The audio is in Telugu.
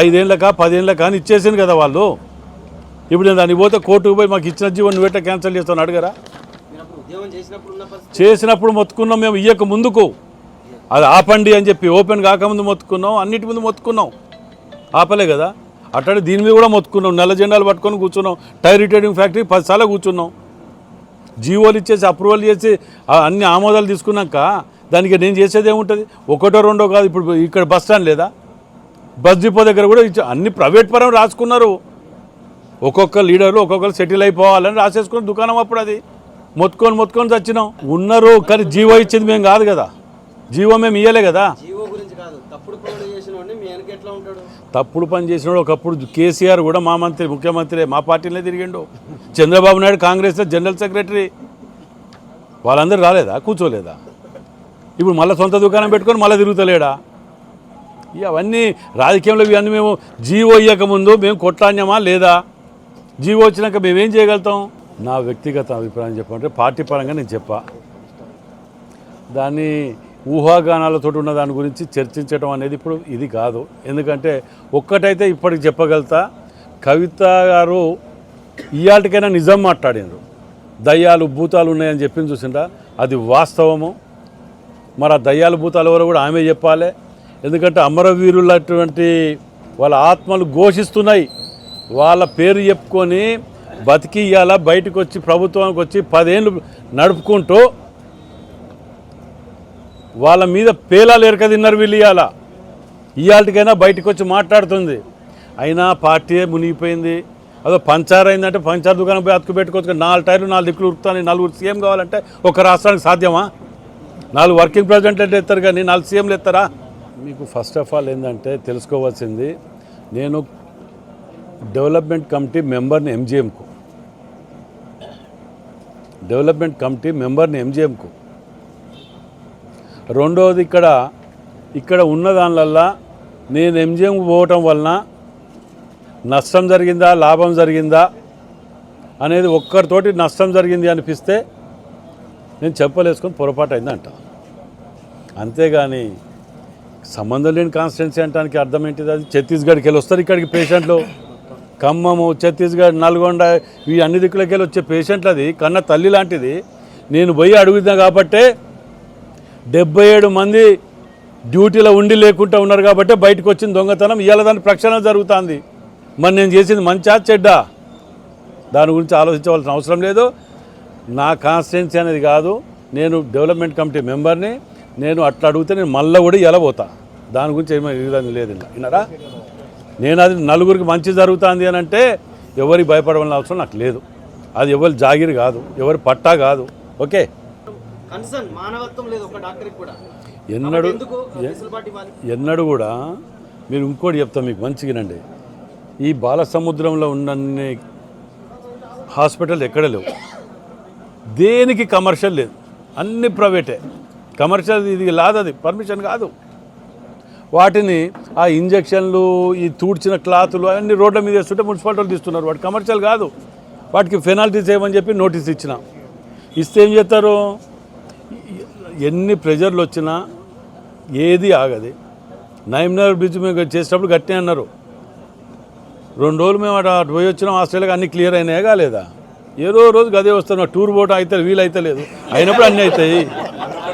ఐదేళ్ళకా పదేళ్ళకా అని ఇచ్చేసాను కదా వాళ్ళు. ఇప్పుడు నేను దాన్ని పోతే కోర్టుకు పోయి మాకు ఇచ్చిన జీవన్ నువ్వు ఎట్లా క్యాన్సిల్ చేస్తాను అడగరా? చేసినప్పుడు చేసినప్పుడు మొత్తుకున్నాం మేము ఇయ్యక ముందుకు. అది ఆపండి అని చెప్పి ఓపెన్ కాకముందు మొత్తుకున్నాం అన్నిటి ముందు మొత్తుకున్నాం. ఆపలే కదా. అట్లాంటి దీని మీద కూడా మొత్తుకున్నాం. నల్ల జెండాలు పట్టుకొని కూర్చున్నాం. టైర్ రిటైరింగ్ ఫ్యాక్టరీ పదిసార్లు కూర్చున్నాం. జీవోలు ఇచ్చేసి అప్రూవల్ చేసి అన్ని ఆమోదాలు తీసుకున్నాక దానికి నేను చేసేది ఏముంటుంది? ఒకటో రెండో కాదు ఇప్పుడు ఇక్కడ బస్ స్టాండ్ లేదా? బస్ డిపో దగ్గర కూడా ఇచ్చా- అన్ని ప్రైవేట్ పరం రాసుకున్నారు. ఒక్కొక్క లీడర్లు ఒక్కొక్కరు సెటిల్ అయిపోవాలని రాసేసుకున్న దుకాణం అప్పుడు అది. మొత్తుకొని మొత్తుకొని చచ్చినాం. ఉన్నారు కానీ జీవో ఇచ్చింది మేము కాదు కదా. జీవో మేము ఇయ్యలే కదా. తప్పుడు పని చేసినాడు ఒకప్పుడు కేసీఆర్ కూడా మా మంత్రి ముఖ్యమంత్రి మా పార్టీలో తిరిగిండు. చంద్రబాబు నాయుడు కాంగ్రెస్లో జనరల్ సెక్రటరీ. వాళ్ళందరూ రాలేదా? కూర్చోలేదా? ఇప్పుడు మళ్ళీ సొంత దుకాణం పెట్టుకొని మళ్ళీ తిరుగుతలేడా? ఇక అవన్నీ రాజకీయంలో ఇవన్నీ మేము జీవో ఇవ్వకముందు మేము కొట్లాడినామా లేదా? జీవో వచ్చినాక మేమేం చేయగలుగుతాం? నా వ్యక్తిగత అభిప్రాయం చెప్పంటే పార్టీ పరంగా నేను చెప్పా. దాన్ని ఊహాగానాలతో ఉన్న దాని గురించి చర్చించడం అనేది ఇప్పుడు ఇది కాదు. ఎందుకంటే ఒక్కటైతే ఇప్పటికి చెప్పగలుగుతా. కవిత గారు ఇయాటికైనా నిజం మాట్లాడినారు. దయ్యాలు భూతాలు ఉన్నాయని చెప్పింది చూసిందా అది వాస్తవము. మరి ఆ దయ్యాలు భూతాలు ఎవరు కూడా ఆమె చెప్పాలి. ఎందుకంటే అమరవీరులటువంటి వాళ్ళ ఆత్మలు ఘోషిస్తున్నాయి. వాళ్ళ పేరు చెప్పుకొని బతికి ఇవాళ బయటకు వచ్చి ప్రభుత్వానికి వచ్చి పదేళ్ళు నడుపుకుంటూ వాళ్ళ మీద పేలాలు ఎరక తిన్నారు వీళ్ళు ఇవాళ ఇవాళకైనా బయటకు వచ్చి మాట్లాడుతుంది. అయినా పార్టీ మునిగిపోయింది. అదో పంచార్ అయిందంటే పంచార్ దుకాణం పోయి అతుకు పెట్టుకోవచ్చు. నాలుగు టైర్లు నాలుగు దిక్కులు ఉరుకుతాను నలుగురు సీఎం కావాలంటే ఒక రాష్ట్రానికి సాధ్యమా? నాలుగు వర్కింగ్ ప్రెసిడెంట్లు ఎత్తారు కానీ నాలుగు సీఎంలు ఎత్తారా? మీకు ఫస్ట్ ఆఫ్ ఆల్ ఏంటంటే తెలుసుకోవాల్సింది నేను డెవలప్మెంట్ కమిటీ మెంబర్ని ఎంజిఎంకు డెవలప్మెంట్ కమిటీ మెంబర్ని ఎంజిఎంకు రెండవది ఇక్కడ ఇక్కడ ఉన్న దానిలల్లా నేను ఎంజిఎం పోవటం వలన నష్టం జరిగిందా లాభం జరిగిందా అనేది ఒక్కరితోటి నష్టం జరిగింది అనిపిస్తే నేను చెప్పలేసుకొని పొరపాటు అయిందంట. అంతేగాని సంబంధం లేని కాన్స్టిట్యున్సీ అంటానికి అర్థం ఏంటిది? అది ఛత్తీస్గఢ్కి వెళ్ళి వస్తారు ఇక్కడికి పేషెంట్లు. ఖమ్మము ఛత్తీస్గఢ్ నల్గొండ ఈ అన్ని దిక్కులకి వెళ్ళి వచ్చే పేషెంట్లు అది. కన్న తల్లి లాంటిది. నేను పోయి అడుగుతున్నా కాబట్టే డెబ్బై ఏడు మంది డ్యూటీలో ఉండి లేకుండా ఉన్నారు కాబట్టి బయటకు వచ్చిన దొంగతనం. ఇవాళ దాని ప్రక్షాళన జరుగుతుంది. మరి నేను చేసింది మంచా చెడ్డా? దాని గురించి ఆలోచించవలసిన అవసరం లేదు. నా కాన్స్టిట్యున్సీ అనేది కాదు. నేను డెవలప్మెంట్ కమిటీ మెంబర్ని. నేను అట్లా అడిగితే నేను మళ్ళీ కూడా ఎలా పోతా. దాని గురించి ఏమీ ఇదని లేదు విన్నారా? నేను అది నలుగురికి మంచి జరుగుతుంది అని అంటే ఎవరికి భయపడవలసిన అవసరం నాకు లేదు. అది ఎవరి జాగిరి కాదు ఎవరి పట్టా కాదు. ఓకే? ఎన్నడూ ఎన్నడూ కూడా మీరు ఇంకోటి చెప్తాం మీకు మంచిగానండి ఈ బాలసముద్రంలో ఉన్నన్ని హాస్పిటల్ ఎక్కడ లేవు. దేనికి కమర్షియల్ లేదు. అన్ని ప్రైవేటే. కమర్షియల్ ఇది లాదది పర్మిషన్ కాదు. వాటిని ఆ ఇంజక్షన్లు ఈ తూడ్చిన క్లాతులు అన్నీ రోడ్ల మీద వేస్తుంటే మున్సిపాలిటీ వాళ్ళు తీస్తున్నారు. వాటి కమర్షియల్ కాదు. వాటికి పెనాల్టీస్ ఏమని చెప్పి నోటీస్ ఇచ్చిన. ఇస్తే ఏం చేస్తారు? ఎన్ని ప్రెజర్లు వచ్చినా ఏది ఆగది. నైమ్నగర్ బ్రిడ్జ్ మేము చేసేటప్పుడు గట్టినే అన్నారు. రెండు రోజులు మేము అటు అటు పోయి వచ్చినాం ఆస్ట్రేలియాకి అన్ని క్లియర్ అయినాయా కాలేదా? ఏదో రోజు గదే వస్తున్నాం టూర్ పోవటం అయితే వీలు లేదు అయినప్పుడు అన్నీ అవుతాయి.